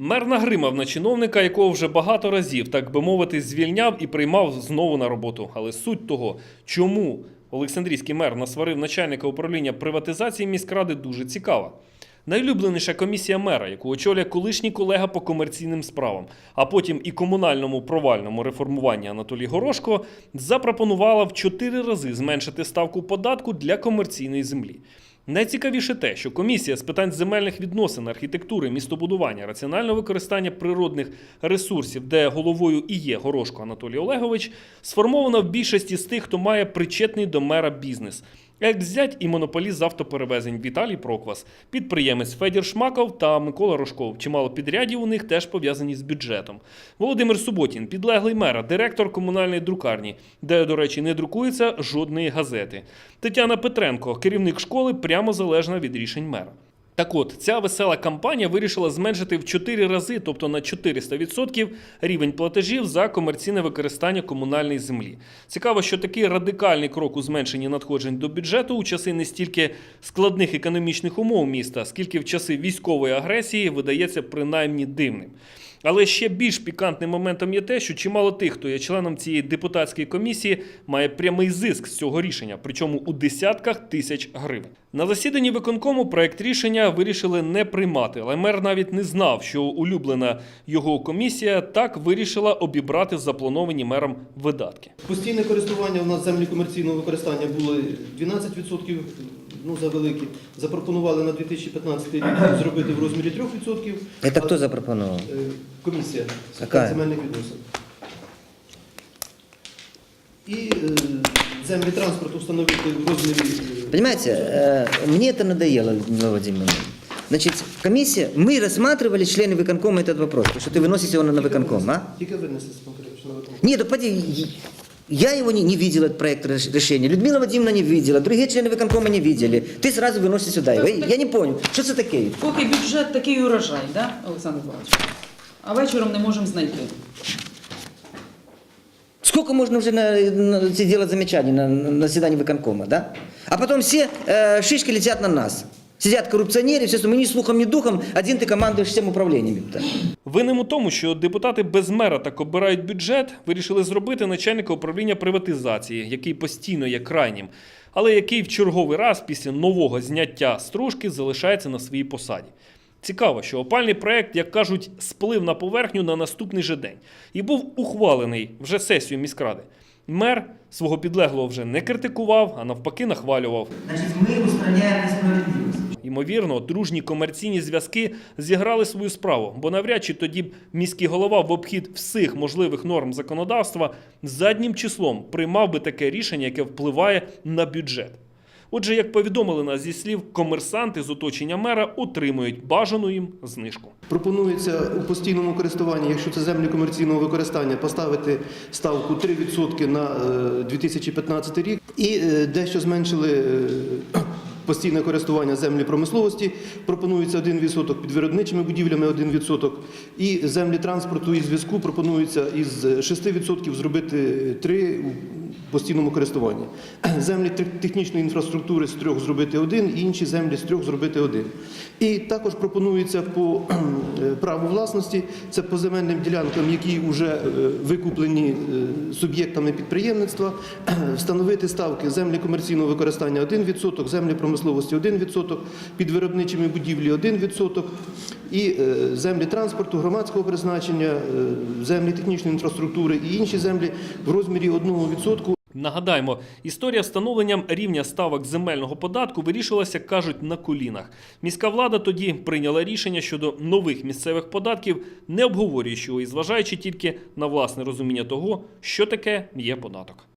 Мер нагримав на чиновника, якого вже багато разів, так би мовити, звільняв і приймав знову на роботу. Але суть того, чому Олександрійський мер насварив начальника управління приватизації міськради, дуже цікава. Найулюбленіша комісія мера, яку очолює колишній колега по комерційним справам, а потім і комунальному провальному реформуванні Анатолій Горошко, запропонувала в чотири рази зменшити ставку податку для комерційної землі. Найцікавіше те, що комісія з питань земельних відносин, архітектури, містобудування, раціонального використання природних ресурсів, де головою і є Горошко Анатолій Олегович, сформована в більшості з тих, хто має причетний до мера бізнес. Екс-зять і монополіст з автоперевезень Віталій Проквас, підприємець Федір Шмаков та Микола Рожков. Чимало підрядів у них теж пов'язані з бюджетом. Володимир Суботін, підлеглий мера, директор комунальної друкарні, де, до речі, не друкується жодної газети. Тетяна Петренко, керівник школи, прямо залежна від рішень мера. Так от, ця весела кампанія вирішила зменшити в 4 рази, тобто на 400%, рівень платежів за комерційне використання комунальної землі. Цікаво, що такий радикальний крок у зменшенні надходжень до бюджету у часи не стільки складних економічних умов міста, скільки в часи військової агресії видається принаймні дивним. Але ще більш пікантним моментом є те, що чимало тих, хто є членом цієї депутатської комісії, має прямий зиск з цього рішення, причому у десятках тисяч гривень. На засіданні виконкому проект рішення вирішили не приймати, але мер навіть не знав, що улюблена його комісія так вирішила обібрати заплановані мером видатки. Постійне користування у нас землі комерційного використання було 12%, ну за великі. Запропонували на 2015 рік зробити в розмірі 3%. Это А, кто запропонував? е, Комісія з Какая? питань земельних відносин. І е, землі транспорту встановити в розмірі. е, Понимаете, э, мне это надоело, Людмила Владимировна. Значит, комиссия, мы рассматривали члены выконкома этот вопрос, потому что ты выносишь его на на выконком, а? Тільки винесли Степан Кирилович, на виконком. Нет, так поди, я его не, не видел, этот проект реш- решения, Людмила Владимировна не видела, другие члены выконкома не видели. Ты сразу выносишь сюда его. Я не понял, что это такое? Поки бюджет такий урожай, да, Олександр Іванович? А вечором не можемо знайти. Сколько можно уже на, на, делать замечаний на, на заседании выконкома, да? А потом все э, шишки летят на нас. Сидят коррупционеры, все, что мы ни слухом, ни духом, один ты командуешь всем управлением. Да? Винним у тому, що депутати без мера так обирають бюджет, вирішили зробити начальника управління приватизації, який постійно є крайнім, але який в черговий раз після нового зняття стружки залишається на своїй посаді. Цікаво, що опальний проект, як кажуть, сплив на поверхню на наступний же день і був ухвалений вже сесією міськради. Мер свого підлеглого вже не критикував, а навпаки нахвалював. Значит, мы устраняем несправедливость. Ймовірно, дружні комерційні зв'язки зіграли свою справу, бо навряд чи тоді міський голова в обхід всіх можливих норм законодавства заднім числом приймав би таке рішення, яке впливає на бюджет. Отже, як повідомили нас зі слів, комерсанти з оточення мера отримують бажану їм знижку. Пропонується у постійному користуванні, якщо це землі комерційного використання, поставити ставку 3% на е, 2015 рік і е, дещо зменшили е, постійне користування землі промисловості. Пропонується 1% під виробничими будівлями 1%. І землі транспорту і зв'язку пропонується із 6% зробити 3% у постійному користуванні. Землі технічної інфраструктури з трьох зробити один, інші землі з трьох зробити один. І також пропонується по е, праву власності, це по земельним ділянкам, які вже е, викуплені е, суб'єктами підприємництва, встановити ставки землі комерційного використання 1%, землі промисловості 1%, під виробничими будівлі 1%, і землі транспорту, громадського призначення, землі технічної інфраструктури і інші землі в розмірі 1%. Нагадаємо, історія встановленням рівня ставок земельного податку вирішилася, кажуть, на колінах. Міська влада тоді прийняла рішення щодо нових місцевих податків, не обговорюючи його і зважаючи тільки на власне розуміння того, що таке є податок.